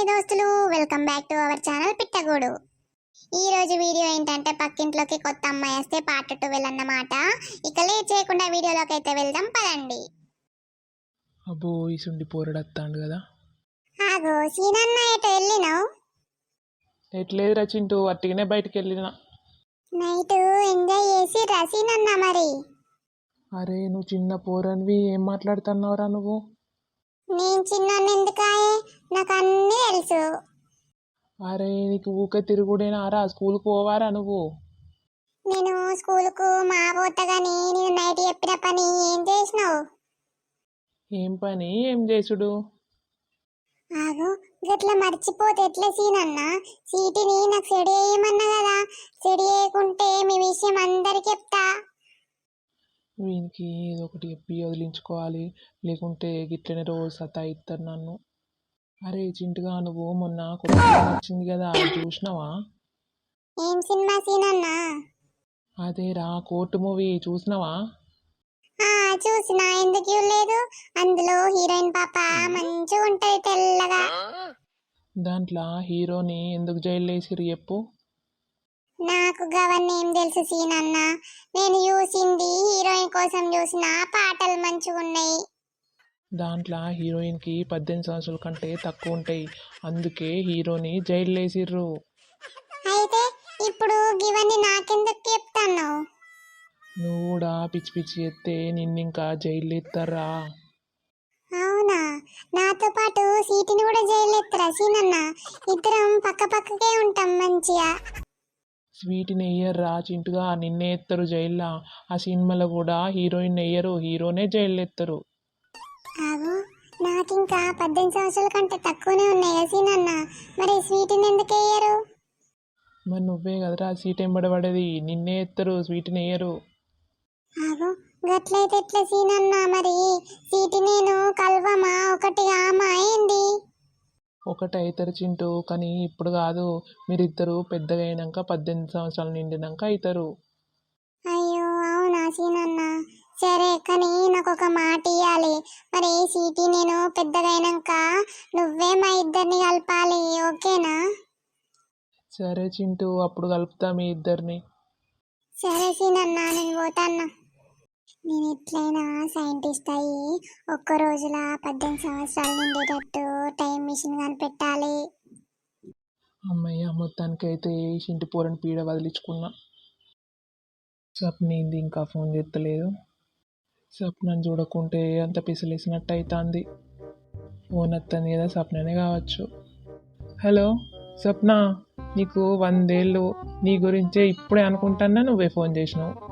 Hi దోస్తులు welcome back to our channel Pittagoodu. ఈ రోజు వీడియో ఏంటంటే పక్కింట్లోకి కొత్త అమ్మాయి వస్తే పార్ట్ ట్వెల్వ్ అన్నమాట ఇక లేట్ చేయకుండా వీడియోలోకి అయితే వెళ్దాం పదండి. అబ్బో ఇసుండి పోరడత్తాండు కదా. ఆగో సీనన్న ఎటు వెళ్ళినావు? ఎట్లేదురా చింటూ అట్టిగానే బయటికి వెళ్ళిన. నైట్ ఎంజాయ్ చేసి రసీనన్న మరి? అరే నువ్వు చిన్న పోరనివి ఏం మాట్లాడుతున్నావురా నువ్వు? నేను చిన్న ఎందుకాయే? నాకు అన్నీ తెలుసు. అరే నీకు ఊకే తిరుగుడేనా రా స్కూల్కి పోవారా నువ్వు? నేను స్కూల్కు మా పోతా కానీ నేను నైట్ చెప్పిన పని ఏం చేసినావు? ఏం పని? ఏం చేసుడు? ఆగు గట్ల మర్చిపోతే ఎట్లా సీనన్న సీటిని నాకు సెడి వేయమన్నా కదా? సెడి వేయకుంటే మీ విషయం అందరికి చెప్తా. వీనికి ఏదో ఒకటి చెప్పి వదిలించుకోవాలి. లేకుంటే గిట్లనే రోజు సతాయిస్తారు నన్ను. అరే చింటుగా నువ్వు మొన్న కొత్త వచ్చింది కదా అది చూసినావా? ఏం సినిమా సీనన్న అదే రా కోర్టు మూవీ చూసినావా? చూసినా. ఎందుకు లేదు అందులో హీరోయిన్ పాప మంచిగా ఉంటది తెల్లగా. దాంట్లో హీరోని ఎందుకు జైలు వేసిరు చెప్పు. నాకు గవన్నీ ఏం తెలుసు సీనన్న? నేను చూసింది హీరోయిన్ కోసం చూసిన పాటలు మంచిగా ఉన్నాయి దాంట్లో హీరోయిన్కి పద్దెనిమిది సంవత్సరాల కంటే తక్కువ ఉంటాయి. అందుకే హీరోని జైలు వేసిర్రు అయితే ఇప్పుడు ఇవన్నీ నాకెందుకు చెప్తాను నువ్వు కూడా పిచ్చి పిచ్చి చేస్తే నిన్ను ఇంకా జైలు ఎత్తారా అవునా? నాతో పాటు సీటిని కూడా జైలు ఎత్తరా సీనన్న? ఇద్దరం పక్క పక్కకే ఉంటాం మంచిగా. స్వీట్ని వెయ్యర్రా చింటుగా నిన్నే ఎత్తారు జైల్లో. ఆ సినిమాలో కూడా హీరోయిన్ వెయ్యరు హీరోనే జైలు ఎత్తారు ఆగు నాకింకా పద్దెనిమిది సంవత్సరాల కంటే తక్కువనే ఉన్నాయి కదా సీనన్న మరి స్వీటిని ఎందుకు వేయరు మరి నువ్వే కదరా సీట్ ఎంబడబడేది. నిన్నే ఎత్తారు స్వీట్ని వేయరు ఆగు గట్లయితే ఎట్లా సీనన్న మరి? సీటి నేను కల్వమా? ఒకటిగా మా అయింది ఒకటి అవుతారు చింటూ. కానీ ఇప్పుడు కాదు. మీరిద్దరు పెద్దగా అయినాక పద్దెనిమిది సంవత్సరాలు నిండినాక అవుతారు అయ్యో! అవునా సీనన్న? సరే కానీ నాకు ఒక మాట ఇవ్వాలి మరి సీటీ నేను పెద్దగా అయినాక నువ్వే మా ఇద్దరిని కలపాలి ఓకేనా? సరే చింటూ అప్పుడు కలుపుతా మీ ఇద్దరిని. సరే సీనన్న నేను పోతాన్నా. నేను ఎట్లయినా సైంటిస్ట్ అయ్యి ఒక్క రోజుల పద్దెనిమిది సంవత్సరాలు నిండేటట్టు టైం మిషన్ కనిపెట్టాలి అమ్మయ్య మొత్తానికి అయితే ఇంటి పూరని పీడ వదిలించుకున్నా. స్వప్నింది ఇంకా ఫోన్ చేస్తలేదు. స్వప్నని చూడకుంటే అంత పిసిలేసినట్టు అవుతుంది ఫోన్ వస్తుంది కదా స్వప్ననే కావచ్చు. హలో స్వప్న నీకు వందేళ్ళు. నీ గురించే ఇప్పుడే అనుకుంటానా నువ్వే ఫోన్ చేసినావు.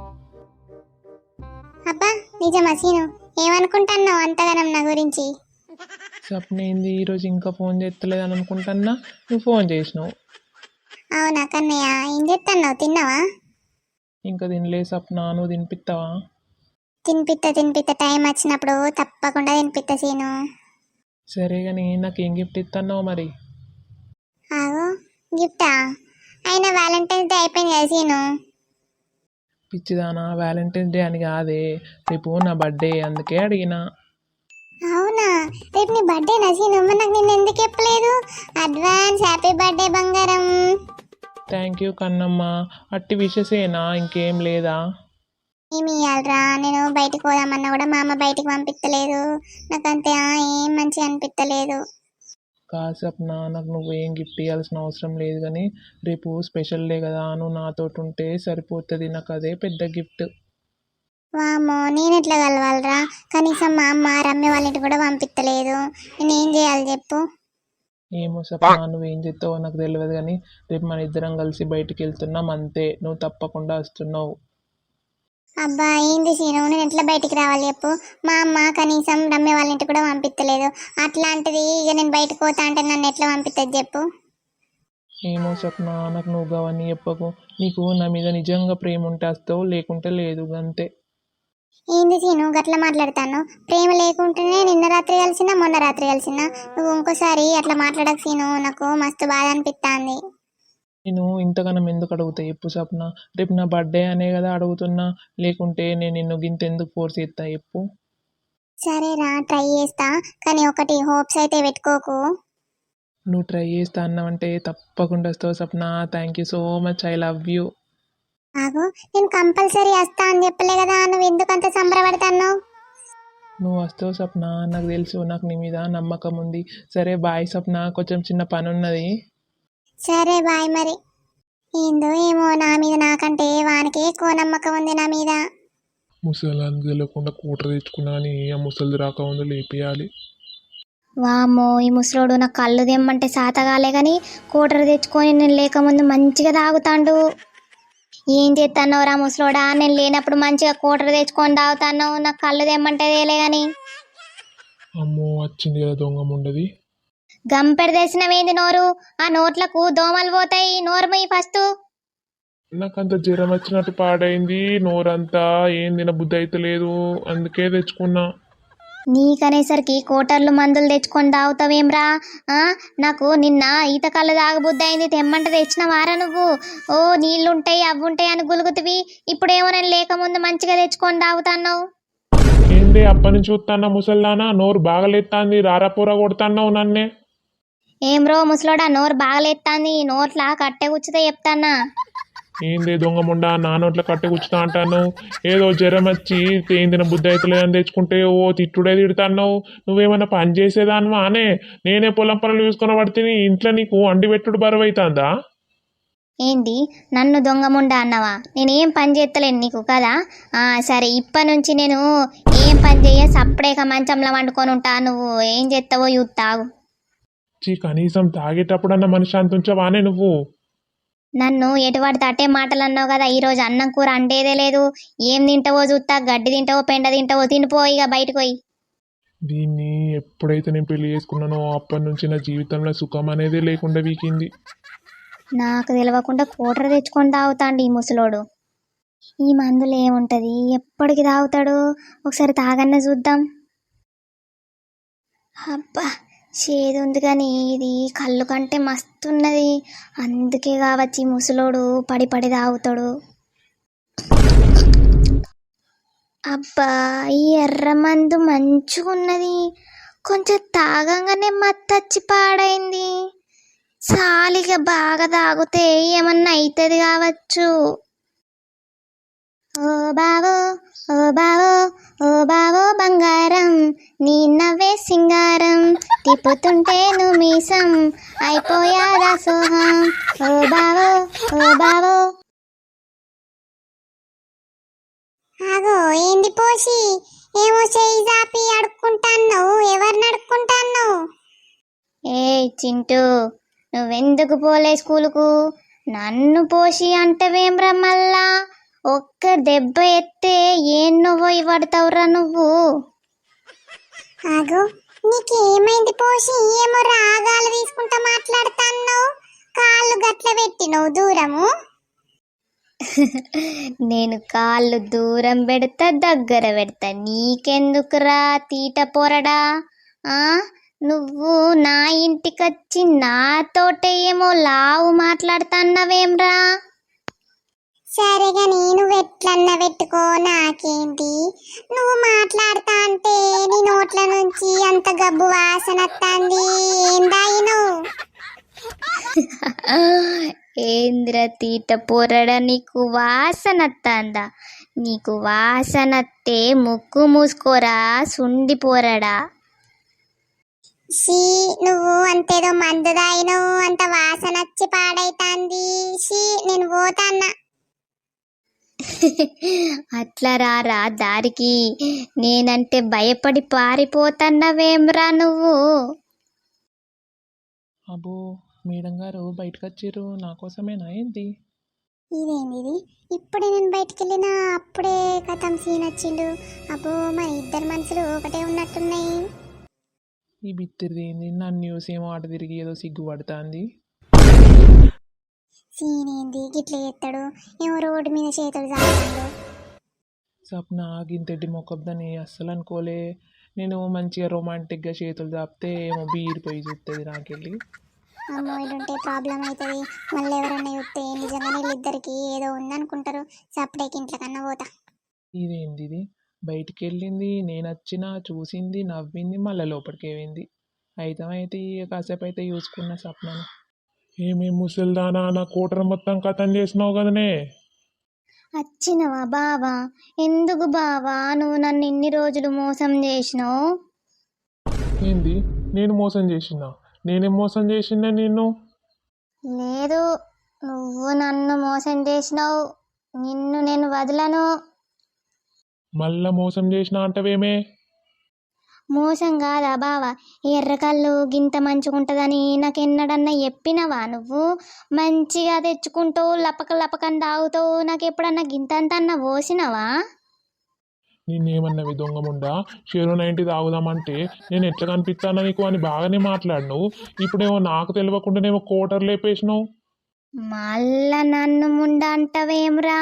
అబ్బా నిజమా సీను? ఏమనుకుంటున్నావు అంతగానం నా గురించి? స్వప్న ఏంది? ఈరోజు ఇంకా ఫోన్ చేస్తలేదు అని అనుకుంటున్నా. నువ్వు ఫోన్ చేసినావు. అవునా కన్నయ్య? ఏం చెప్తున్నావు తిన్నావా? ఇంకా తినలే స్వప్న. నువ్వు తినిపిస్తావా తినిపిత్త తినిపిత్త. టైం వచ్చినప్పుడు తప్పకుండా తినిపిత్త సీను. సరే కానీ నాకేం గిఫ్ట్ ఇస్తున్నావు మరి? ఆగో గిఫ్టా? అయినా వ్యాలంటైన్స్ డే అయిపోయింది కదా సీను. పిచ్చిదానా వ్యాలంటైన్స్ డే అని కాదే. రేపు నా బర్త్డే అందుకే అడిగిన. అవునా? రేపు నీ బర్త్డే నా సీను మరి నాకు నిన్ను ఎందుకు చెప్పలేదు? అడ్వాన్స్ హ్యాపీ బర్త్డే బంగారం. Thank you Kannamma. అట్టి విషసేనా ఇంకేం లేదా? ఏమి ఇవ్వాలరా నేను బయటికి పోదామన్నా కూడా మా అమ్మ బయటికి పంపించలేదు నాకు అంతే ఏం మంచిగా అనిపించలేదు కాసప్న నాకు నువ్వేం గిఫ్ట్ ఇవ్వాల్సిన అవసరం లేదు కానీ రేపు స్పెషల్ డే కదా నువ్వు నాతోటి ఉంటే సరిపోతుంది. నాకు అదే పెద్ద గిఫ్ట్. వామో నేను ఎట్లా కలవాలరా? కనీసం మా అమ్మ రమ్య వాళ్ళ కూడా పంపించలేదు నేను ఏం చేయాలి చెప్పు? ఏమో సప్న నువ్వేం చెప్తావో నాకు తెలియదు కానీ రేపు మన ఇద్దరం కలిసి బయటికి వెళ్తున్నాం అంతే. నువ్వు తప్పకుండా వస్తున్నావు. అబ్బా ఏంది సీను నేను ఎట్లా బయటికి రావాలి చెప్పు? మా అమ్మ కనీసం రమ్య వాళ్ళ ఇంటికి కూడా పంపించలేదు అట్లాంటిది ఇక నేను బయటకు పోతా అంటే నన్ను ఎట్లా పంపిస్తుంది చెప్పు? ఏమో సప్న నాకు నువ్వు అవన్నీ చెప్పకు. నీకు నా మీద నిజంగా ప్రేమ ఉంటే వస్తావు లేకుంటే లేదు అంతే ఏంది సీను గట్లా మాట్లాడతాను ప్రేమ లేకుంటేనే నిన్న రాత్రి కలిసినా మొన్న రాత్రి కలిసినా. నువ్వు ఇంకోసారి అట్లా మాట్లాడక సీను నాకు మస్తు బాధ అనిపిస్తుంది నేను ఇంతగానం ఎందుకు అడుగుతా? చెప్పు సప్న రేపు నా బర్త్డే అనే కదా అడుగుతున్నా. లేకుంటే నేను నిన్ను గింత ఎందుకు ఫోర్స్ చేస్తా? చెప్పు సరేరా ట్రై చేస్తా. కానీ ఒకటి హోప్స్ అయితే పెట్టుకోకు. నువ్వు ట్రై చేస్తా అన్నావంటే తప్పకుండా వస్తావు Sapna thank you so much I love you ఆగు నేను కంపల్సరీ వస్తా అని చెప్పలే కదా. నువ్వు ఎందుకు అంత సంబరపడతాను నువ్వు వస్తావు సప్న నాకు తెలుసు నాకు నీ మీద నమ్మకం ఉంది. సరే బాయ్ సప్న కొంచెం చిన్న పని ఉన్నది సరే బాయ్ మరి. ఏందో ఏమో నా మీద నాకంటే వానికి ఎక్కువ నమ్మకం ఉంది నా మీద. ముసలానికి తెలియకుండా కూటర్ తెచ్చుకున్నా అని ఆ ముసలిది రాక ఉంది లేపేయాలి. వామ్మో ఈ ముసలోడు నా కళ్ళు తెమ్మంటే సాతగాలే కానీ కూటర్ తెచ్చుకొని నేను లేకముందు మంచిగా తాగుతాండు. ఏం చేస్తానో రా ముసలోడా? నేను లేనప్పుడు మంచిగా కూటర్ తెచ్చుకొని తాగుతాను నాకు కళ్ళు తెమ్మంటే తేలే కానీ అమ్మో వచ్చింది కదా దొంగ ఉండదు గంపెడు తెసినవేంది నోరు? ఆ నోట్లకు దోమలు పోతాయి నోరు మీ ఫస్ట్. నాకంత జ్వరం వచ్చినట్టు పాడైంది నోరంతా ఏం తిన బుద్ధి అయితే లేదు అందుకే తెచ్చుకున్నా. నీకనేసరికి కోటర్లు మందులు తెచ్చుకొని తాగుతావేమ్రా? నాకు నిన్న ఈత కళ్ళు తాగబుద్ధి అయింది తెమ్మంటే తెచ్చిన వారా నువ్వు? ఓ నీళ్ళుంటాయి అవి ఉంటాయి అని గులుగుతివి ఇప్పుడేమో నేను లేకముందు మంచిగా తెచ్చుకొని తాగుతాన్నావు. ఏంది అప్పటి నుంచి చూస్తానా ముసల్దానా? నోరు బాగలేస్తాంది రారాపూర కొడుతున్నావు నన్నే? ఏం రో ముసలోడా నోరు బాగలేస్తాంది నోట్లా కట్టె కూర్చుతే చెప్తానా ఏంది దొంగ ముండ నా నోట్లో కట్టె కూర్చుతా అంటాను ఏదో జ్వరం వచ్చి తిన బుద్ధి అయితే లేదని తెచ్చుకుంటే ఓ తిట్టుడే తిడుతున్నావు. నువ్వేమన్నా పని చేసేదానివా అనే? నేనే పొలం పనులు చూసుకుని పడితే ఇంట్లో నీకు అండి పెట్టుడు బరువు అవుతుందా ఏంది? నన్ను దొంగముండ అన్నవా? నేనేం పని చేస్తలేను నీకు కదా? సరే ఇప్పటి నుంచి నేను ఏం పని చెయ్య సప్పుడేక మంచంలో వండుకొని ఉంటా నువ్వు ఏం చేస్తావో చూస్తావు చీ కనీసం తాగేటప్పుడన్నా మనశ్శాంతి ఉంచవానే నువ్వు. నన్ను ఎటువంటి అట్టే మాటలు అన్నావు కదా ఈరోజు అన్నం కూర అండేదే లేదు. ఏం తింటావో చూస్తా గడ్డి తింటావో పెండ తింటావో తినిపో ఇక బయటకు పోయి దీన్ని ఎప్పుడైతే నేను పెళ్ళి చేసుకున్నానో అప్పటి నుంచి నా జీవితంలో సుఖం అనేది లేకుండా వీకింది. నాకు తెలియకుండా కూటర్ తెచ్చుకొని తాగుతాండి ఈ ముసలోడు. ఈ మందులో ఏముంటది? ఎప్పటికి తాగుతాడు? ఒకసారి తాగన్న చూద్దాం. అబ్బా! చేదు ఉంది కానీ ఇది కళ్ళు కంటే మస్తున్నది. అందుకే కావచ్చు ముసలోడు పడి పడి తాగుతాడు. అబ్బా ఈ ఎర్ర మందు మంచిగున్నది. కొంచెం తాగంగానే మత్తచ్చి పాడైంది. చాలిగా బాగా తాగితే ఏమన్నా అవుతుంది కావచ్చు. ఓ బావో ఓ బావో ఓ బావో బంగారం నీ నవ్వే సింగారం. తిప్పుతుంటే నువ్వు మీసం అయిపోయారా సోహం? ఓ బావో ఓ బావో. ఆగో ఏంది పోసి ఏమో చేయి జాపి అడుక్కుంటాను ఎవరిని అడుక్కుంటాను ఏ చింటూ నువ్వెందుకు పోలే స్కూలుకు? నన్ను పోసి అంటవేమ్రా మళ్ళా ఒక్క దెబ్బ ఎత్తే ఏం నువ్వు పడతావురా నువ్వు? ఆగు. నీకేమైంది పోసి ఏమో రాగాలు తీసుకుంటా మాట్లాడుతున్నావు. కాళ్ళు గట్ల పెట్టినవు దూరము. నేను కాళ్ళు దూరం పెడతా దగ్గర పెడతా. నీకెందుకురా తీట పొరడా? ఆ? నువ్వు నా ఇంటికొచ్చి నాతోటే ఏమో లావు మాట్లాడుతున్నావేమ్రా? సరేగా నేను ఎట్లన్నా పెట్టుకో నాకేంటి? నువ్వు మాట్లాడుతా అంటే నీ నోట్ల నుంచి అంత గబ్బు వాసన వస్తుంది ఏందాయిను ఏంద్ర తీట పొరడ నీకు వాసన వస్తుందా నీకు వాసనత్తే ముక్కు మూసుకోరా సుండి పోరడా? షీ నువ్వు అంతేదో మందు తాగినవు అంత వాసన వచ్చి పాడైతాంది. షీ నేను పోతాన్నా. అట్లా రారా దారికి? నేనంటే భయపడి పారిపోతాన్నవేమ్రా నువ్వు? అబ్బో మేడం గారు బయటకు వచ్చిర్రు నా కోసమేనా ఏంటి ఇదేంది ఇప్పుడే నేను బయటికి వెళ్ళినా అప్పుడే కథం సీన్ వచ్చిండు. అబ్బో మరి ఇద్దరు మనుషులు ఒకటే ఉన్నట్టున్నాయి. ఈ బిత్తిరిది ఏంది? నన్ను చూసి ఏమో అటు తిరిగి ఏదో సిగ్గుపడుతుంది. సీన్ ఏంది గిట్ల చేస్తాడు ఏమో రోడ్డు మీద చేతులు సాగుతాడు సప్న గింతెడ్డి మొక్కబ్దని అస్సలు అనుకోలే. నేను మంచిగా రొమాంటిక్గా చేతులు చాపితే ఏమో బీరిపోయి చూస్తుంది నాకెళ్ళి. అమ్మో ఇటుంటే ప్రాబ్లం అవుతుంది మళ్ళీ ఎవరన్నా చూస్తే నిజంగానే వీళ్ళిద్దరికి ఏదో ఉందనుకుంటారు. సపరేట్ ఇంట్లో కన్నా పోతా. ఇదేంది ఇది? బయటికి వెళ్ళింది నేను వచ్చినా చూసింది నవ్వింది మళ్ళీ లోపలికి వెళ్ళింది అయితే కాసేపు అయితే చూసుకున్న సప్నను. ఏమేం ముసలిదానా నా కూటరు మొత్తం కథం చేసినావు కదనే? వచ్చినవా బావా? ఎందుకు బావా? నువ్వు నన్ను ఇన్ని రోజులు మోసం చేసినావు? ఏంది? నేను మోసం చేసినా? నేనేం మోసం చేసినా నిన్ను? లేదు. నువ్వు నన్ను మోసం చేసినావు. నిన్ను నేను వదలను. మళ్ళా మోసం చేసినా అంటవేమే? మోసం కాదా బావా. ఎర్రకళ్ళు గింత మంచిగుంటుందని నాకెన్నడన్నా చెప్పినవా నువ్వు? మంచిగా తెచ్చుకుంటావు లపక లపకని తాగుతావు నాకు ఎప్పుడన్నా గింతంతన్నా పోసినవా? నిన్నేమన్నవి దొంగముండా? షేరో నైంటీ తాగుదామంటే నేను ఎట్లా కనిపిస్తానా నీకు అని బాగానే మాట్లాడినావు. ఇప్పుడేమో నాకు తెలియకుండానేమో కోటర్ లేపేసినావు. మళ్ళా నన్ను ముండ అంటవేమ్రా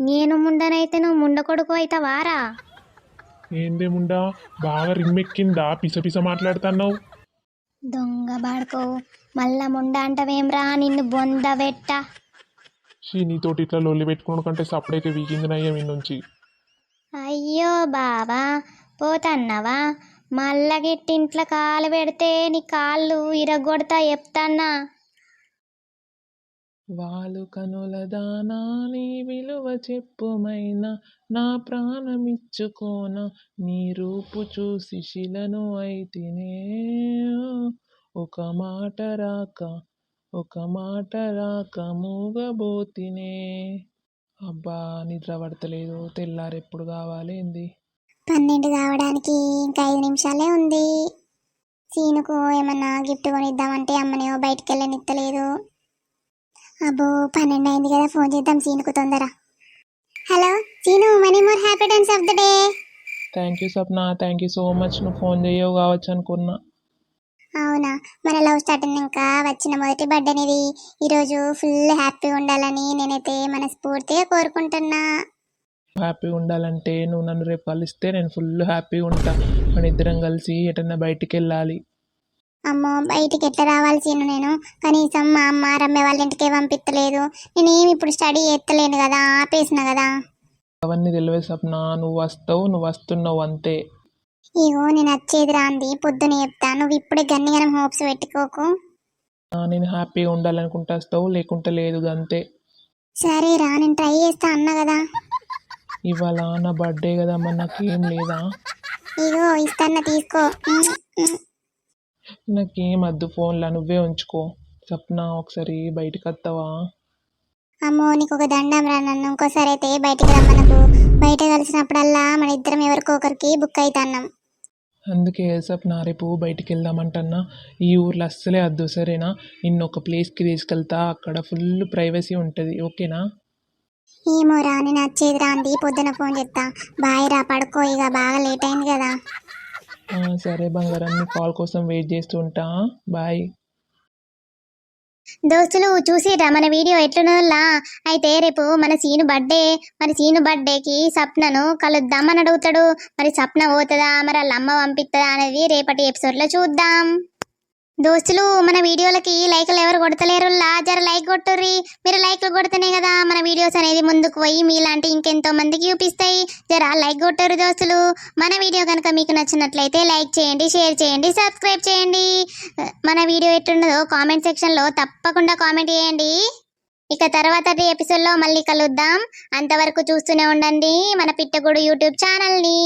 నేను ముండనైతే నువ్వు ముండ కొడుకు అవుతావారా ఏందేముండా బాగా రిమ్మెక్కిందా? పిస పిస మాట్లాడుతున్నావు. దొంగ బాడుకో. మళ్ళా ముండ అంటవేమ్రా? నిన్ను బొంద పెట్ట. షీ నీతోటి ఇట్లా లొల్లి పెట్టుకోవడం కంటే సపడైతే వీకింది నయ్యం ఈ నుంచి. అయ్యో బావా పోతన్నవా? మళ్ళా గిట్టింట్లో కాలు పెడితే నీ కాళ్ళు ఇరగొడతా చెప్తాన్నా. వాలు కనుల దానా నీ విలువ చెప్పుమైనా నా ప్రాణమిచ్చుకోన నీ రూపు చూసి శిలను అయితేనే. ఒక మాట రాక ఒక మాట రాక మూగబోతినే. అబ్బా నిద్ర పడతలేదు. తెల్లారెప్పుడు కావాలి ఏంది? పన్నెండు కావడానికి ఇంకా ఐదు నిమిషాలే ఉంది. సీనుకు ఏమన్నా గిఫ్ట్ కొనిద్దామంటే అమ్మనేమో బయటికి వెళ్ళనిత్తలేదు అబ్బో పన్నెండు అయింది కదా ఫోన్ చేద్దాం సీనుకు తొందర. Hello Seenu many more happy times of the day. Thank you Sapna thank you so much నువ్వు ఫోన్ చేయవు కావచ్చు అనుకున్నా. అవునా? మన లవ్ స్టార్ట్ ఇంకా వచ్చిన మొదటి బర్త్డే అనేది ఈరోజు ఫుల్ హ్యాపీగా ఉండాలని నేనైతే మనస్ఫూర్తిగా కోరుకుంటున్నా. హ్యాపీగా ఉండాలంటే నువ్వు నన్ను రేపు కలిస్తే నేను ఫుల్ హ్యాపీగా ఉంటా. మన ఇద్దరం కలిసి ఎటన్నా బయటికి వెళ్ళాలి. అమ్మో బయటికి ఎట్లా రావాలి సీను నేను? కనీసం మా అమ్మ రమ్య వాళ్ళ ఇంటికే పంపించలేదు నేనేమి ఇప్పుడు స్టడీ ఎత్తలేను కదా ఆపేసిన కదా. అవన్నీ తెలివే సప్న నువ్వు వస్తావు నువ్వు వస్తున్నావు అంతే. ఇగో నేను వచ్చేది రాంది పొద్దున చెప్తా. నువ్వు ఇప్పుడే గన్నిగనం హోప్స్ పెట్టుకోకు. ఆ, నేను హ్యాపీగా ఉండాలనుకుంటా వస్తావు లేకుంటే లేదు అంతే సరే రా నేను ట్రై చేస్తా అన్నా కదా. ఇవాళ నా బర్త్డే కదా మరి నాకేం లేదా? ఇగో ఇస్తాన్న తీసుకో. ఉమ్, ఉమ్. నాకేం వద్దు ఫోన్లో నువ్వే ఉంచుకో. సప్న ఒకసారి బయటికి వస్తావా అమ్మో నీకు ఒక దండం రా నన్ను. ఇంకోసారి అయితే బయటికి రమ్మనకు. బయట కలిసినప్పుడల్లా మన ఇద్దరం ఎవరికొకరికి బుక్ అవుతాన్నాం అందుకే సప్న రేపు బయటికి వెళ్దామంటన్నా. ఈ ఊర్లో అస్సలే వద్దు సరేనా? నిన్ను ఒక ప్లేస్కి తీసుకెళ్తా. అక్కడ ఫుల్ ప్రైవసీ ఉంటుంది ఓకేనా? ఏమో రా నేను వచ్చేది రాంది. పొద్దున ఫోన్ చేస్తా బాయ్ రా పడుకో. ఇక బాగా లేట్ అయింది కదా. సరే బంగారం నీ కాల్ కోసం వెయిట్ చేస్తుంటా బాయ్. దోస్తులు చూసిరా మన వీడియో ఎట్లున్నలా అయితే రేపు మన సీను బర్త్డే మరి సీను బర్త్డేకి సప్నను కలుద్దామని అడుగుతాడు. మరి సప్న పోతుందా? మరి వాళ్ళ అమ్మ పంపిస్తుందా అనేది రేపటి ఎపిసోడ్లో చూద్దాం. దోస్తులు మన వీడియోలకి లైక్లు ఎవరు కొడతలేరులా జర లైక్ కొట్టుర్రి. మీరు లైక్లు కొడితేనే కదా మన వీడియోస్ అనేది ముందుకు పోయి మీలాంటి ఇంకెంతో మందికి చూపిస్తాయి. జర లైక్ కొట్టరు దోస్తులు. మన వీడియో కనుక మీకు నచ్చినట్లయితే లైక్ చేయండి షేర్ చేయండి సబ్స్క్రైబ్ చేయండి. మన వీడియో ఎట్లున్నదో కామెంట్ సెక్షన్లో తప్పకుండా కామెంట్ చేయండి. ఇక తర్వాత ఎపిసోడ్లో మళ్ళీ కలుద్దాం. అంతవరకు చూస్తూనే ఉండండి మన పిట్టగుడు యూట్యూబ్ ఛానల్ని.